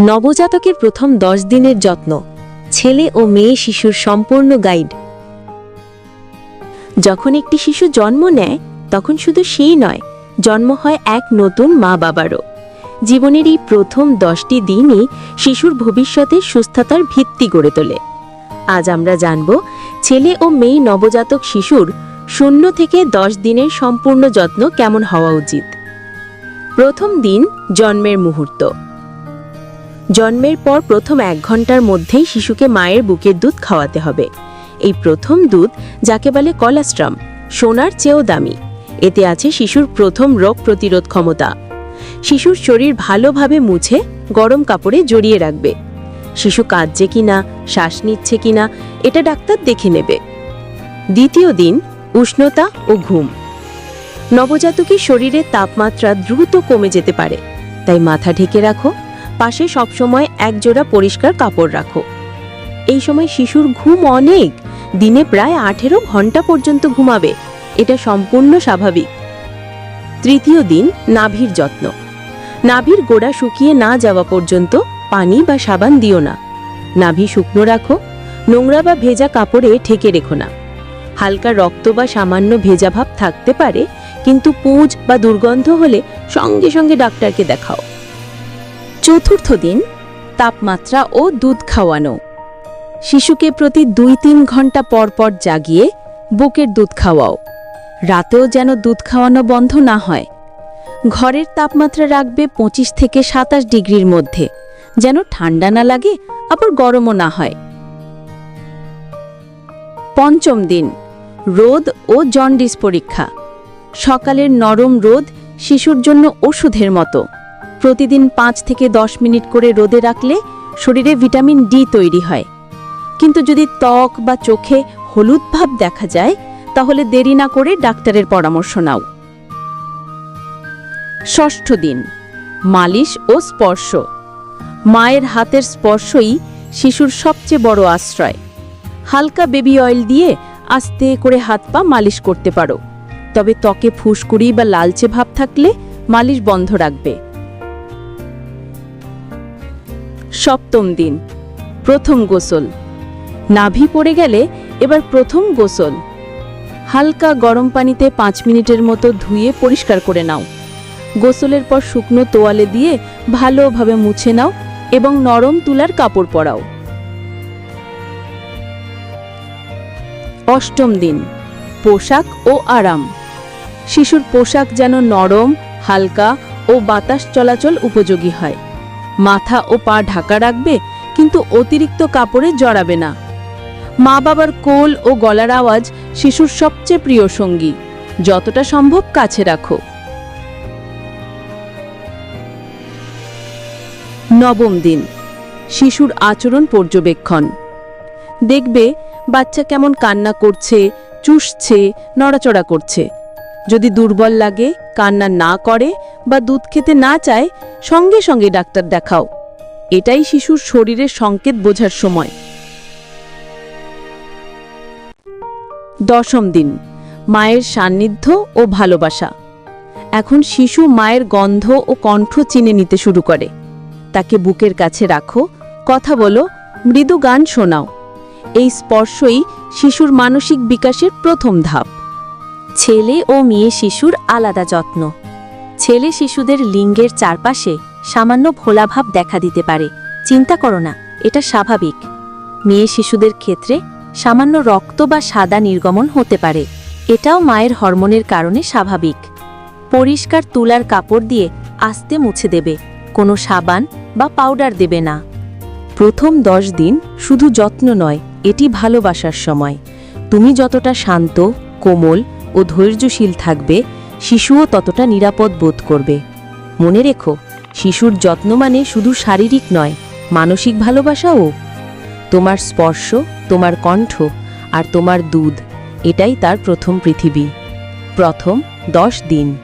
নবজাতকের প্রথম দশ দিনের যত্ন, ছেলে ও মেয়ে শিশুর সম্পূর্ণ গাইড। যখন একটি শিশু জন্ম নেয়, তখন শুধু সেই নয়, জন্ম হয় এক নতুন মা বাবারও জীবনের এই প্রথম দশটি দিনই শিশুর ভবিষ্যতে সুস্থতার ভিত্তি গড়ে তোলে। আজ আমরা জানব, ছেলে ও মেয়ে নবজাতক শিশুর শূন্য থেকে দশ দিনের সম্পূর্ণ যত্ন কেমন হওয়া উচিত। প্রথম দিন জন্মের মুহূর্ত। জন্মের পর প্রথম এক ঘণ্টার মধ্যেই শিশুকে মায়ের বুকের দুধ খাওয়াতে হবে। এই প্রথম দুধ, যাকে বলে কলাস্ট্রাম, সোনার চেয়েও দামি। এতে আছে শিশুর প্রথম রোগ প্রতিরোধ ক্ষমতা। শিশুর শরীর ভালোভাবে মুছে, গরম কাপড়ে জড়িয়ে রাখবে। শিশু কাঁদছে কিনা, শ্বাস নিচ্ছে কিনা, এটা ডাক্তার দেখে নেবে। দ্বিতীয় দিন, উষ্ণতা ও ঘুম। নবজাতকের শরীরের তাপমাত্রা দ্রুত কমে যেতে পারে, তাই মাথা ঢেকে রাখো। পাশে সবসময় একজোড়া পরিষ্কার কাপড় রাখো। এই সময় শিশুর ঘুম অনেক। দিনে প্রায় আঠেরো ঘণ্টা পর্যন্ত ঘুমাবে। এটা সম্পূর্ণ স্বাভাবিক। তৃতীয় দিন, নাভির যত্ন। নাভির গোড়া শুকিয়ে না যাওয়া পর্যন্ত পানি বা সাবান দিও না। নাভি শুকনো রাখো। নোংরা বা ভেজা কাপড়ে ঠেকে রেখো না। হালকা রক্ত বা সামান্য ভেজা ভাব থাকতে পারে, কিন্তু পুঁজ বা দুর্গন্ধ হলে সঙ্গে সঙ্গে ডাক্তারকে দেখাও। চতুর্থ দিন তাপমাত্রা ও দুধ খাওয়ানো। শিশুকে প্রতি দুই তিন ঘণ্টা পর পর জাগিয়ে বুকের দুধ খাওয়াও। রাতেও যেন দুধ খাওয়ানো বন্ধ না হয়। ঘরের তাপমাত্রা রাখবে পঁচিশ থেকে সাতাশ ডিগ্রির মধ্যে। যেন ঠান্ডা না লাগে, আবার গরমও না হয়। পঞ্চম দিন, রোদ ও জন্ডিস পরীক্ষা। সকালের নরম রোদ শিশুর জন্য ওষুধের মতো। প্রতিদিন পাঁচ থেকে দশ মিনিট করে রোদে রাখলে শরীরে ভিটামিন ডি তৈরি হয়। কিন্তু যদি ত্বক বা চোখে হলুদ ভাব দেখা যায়, তাহলে দেরি না করে ডাক্তারের পরামর্শ নাও। ষষ্ঠ দিন, মালিশ ও স্পর্শ। মায়ের হাতের স্পর্শই শিশুর সবচেয়ে বড় আশ্রয়। হালকা বেবি অয়েল দিয়ে আস্তে করে হাত পা মালিশ করতে পারো। তবে ত্বকে ফুসকুড়ি বা লালচে ভাব থাকলে মালিশ বন্ধ রাখবে। সপ্তম দিন। প্রথম গোসল। নাভি পড়ে গেলে এবার প্রথম গোসল। হালকা গরম পানিতে পাঁচ মিনিটের মতো ধুয়ে পরিষ্কার করে নাও। গোসলের পর শুকনো তোয়ালে দিয়ে ভালোভাবে মুছে নাও এবং নরম তুলার কাপড় পরাও। অষ্টম দিন। পোশাক ও আরাম। শিশুর পোশাক যেন নরম, হালকা ও বাতাস চলাচল উপযোগী হয়। মাথা ও পা ঢাকা রাখবে, কিন্তু অতিরিক্ত কাপড়ে জড়াবে না। মা বাবার কোল ও গলার আওয়াজ শিশুর সবচেয়ে প্রিয় সঙ্গী। যতটা সম্ভব কাছে রাখো। নবম দিন, শিশুর আচরণ পর্যবেক্ষণ। দেখবে বাচ্চা কেমন কান্না করছে, চুষছে, নড়াচড়া করছে। যদি দুর্বল লাগে, কান্না না করে বা দুধ খেতে না চায়, সঙ্গে সঙ্গে ডাক্তার দেখাও। এটাই শিশুর শরীরের সংকেত বোঝার সময়। দশম দিন, মায়ের সান্নিধ্য ও ভালোবাসা। এখন শিশু মায়ের গন্ধ ও কণ্ঠ চিনে নিতে শুরু করে। তাকে বুকের কাছে রাখো, কথা বলো, মৃদু গান শোনাও। এই স্পর্শই শিশুর মানসিক বিকাশের প্রথম ধাপ। ছেলে ও মেয়ে শিশুর আলাদা যত্ন। ছেলে শিশুদের লিঙ্গের চারপাশে সামান্য ভোলাভাব দেখা দিতে পারে। চিন্তা করো না, এটা স্বাভাবিক। মেয়ে শিশুদের ক্ষেত্রে সামান্য রক্ত বা সাদা নির্গমন হতে পারে। এটাও মায়ের হরমোনের কারণে স্বাভাবিক। পরিষ্কার তুলার কাপড় দিয়ে আস্তে মুছে দেবে, কোনো সাবান বা পাউডার দেবে না। প্রথম দশ দিন শুধু যত্ন নয়, এটি ভালোবাসার সময়। তুমি যতটা শান্ত, কোমল ও ধৈর্যশীল থাকবে, শিশুও ততটা নিরাপদ বোধ করবে। মনে রেখো, শিশুর যত্ন মানে শুধু শারীরিক নয়, মানসিক ভালোবাসাও। তোমার স্পর্শ, তোমার কণ্ঠ আর তোমার দুধ, এটাই তার প্রথম পৃথিবী। প্রথম দশ দিন।